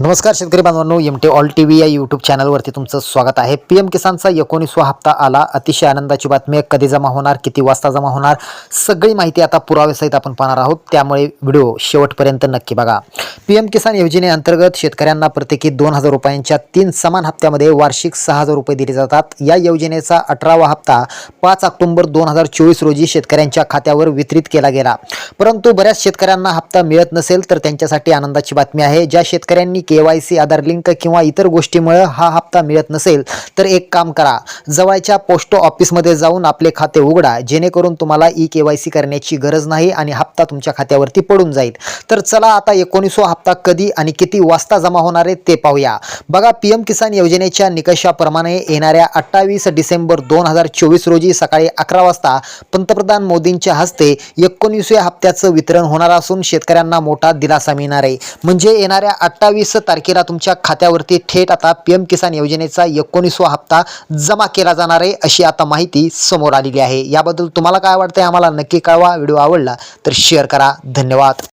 नमस्कार शेतकरी बांधवांनो M T all T V या यूट्यूब चॅनलवरती तुमचं स्वागत आहे. पी एम किसानचा एकोणीसवा हप्ता आला. अतिशय आनंदाची बातमी आहे. कधी जमा होणार किती वाजता जमा होणार सगळी माहिती आता पुराव्यासहित आपण पाहणार आहोत. त्यामुळे व्हिडिओ शेवटपर्यंत नक्की बघा. पी एम किसान योजनेअंतर्गत शेतकऱ्यांना प्रत्येकी दोन हजार रुपयांच्या तीन समान हप्त्यामध्ये वार्षिक सहा हजार रुपये दिले जातात. या योजनेचा अठरावा हप्ता पाच ऑक्टोंबर दोन हजार चोवीस रोजी शेतकऱ्यांच्या खात्यावर वितरित केला गेला. परंतु बऱ्याच शेतकऱ्यांना हप्ता मिळत नसेल तर त्यांच्यासाठी आनंदाची बातमी आहे. ज्या शेतकऱ्यांनी K Y C Aadhaar link किंवा इतर गोष्टीमुळे हा हप्ता मिळत नसेल तर एक काम करा. जवळच्या पोस्ट ऑफिसमध्ये जाऊन आपले खाते उघडा. जेणेकरून तुम्हाला ई के वाय सी करण्याची गरज नाही आणि हप्ता तुमच्या खात्यावरती पडून जाईल. तर चला आता एकोणीसवा हप्ता कधी आणि किती वाजता जमा होणार आहे ते पाहूया. बघा पी एम किसान योजनेच्या निकषाप्रमाणे येणाऱ्या अठ्ठावीस डिसेंबर दोन हजार चोवीस रोजी सकाळी अकरा वाजता पंतप्रधान मोदींच्या हस्ते एकोणीसव्या हप्त्याचं वितरण होणार असून शेतकऱ्यांना मोठा दिलासा मिळणार आहे. म्हणजे येणाऱ्या अठ्ठावीस तारखेला तुमच्या खात्यावरती थेट आता पी एम किसान योजनेचा एकोणीसवा हप्ता जमा केला जाणार आहे अशी आता माहिती समोर आलेली आहे. याबद्दल तुम्हाला काय वाटतंय? आम्हाला नक्की कळवा. व्हिडिओ आवडला तर शेअर करा. धन्यवाद.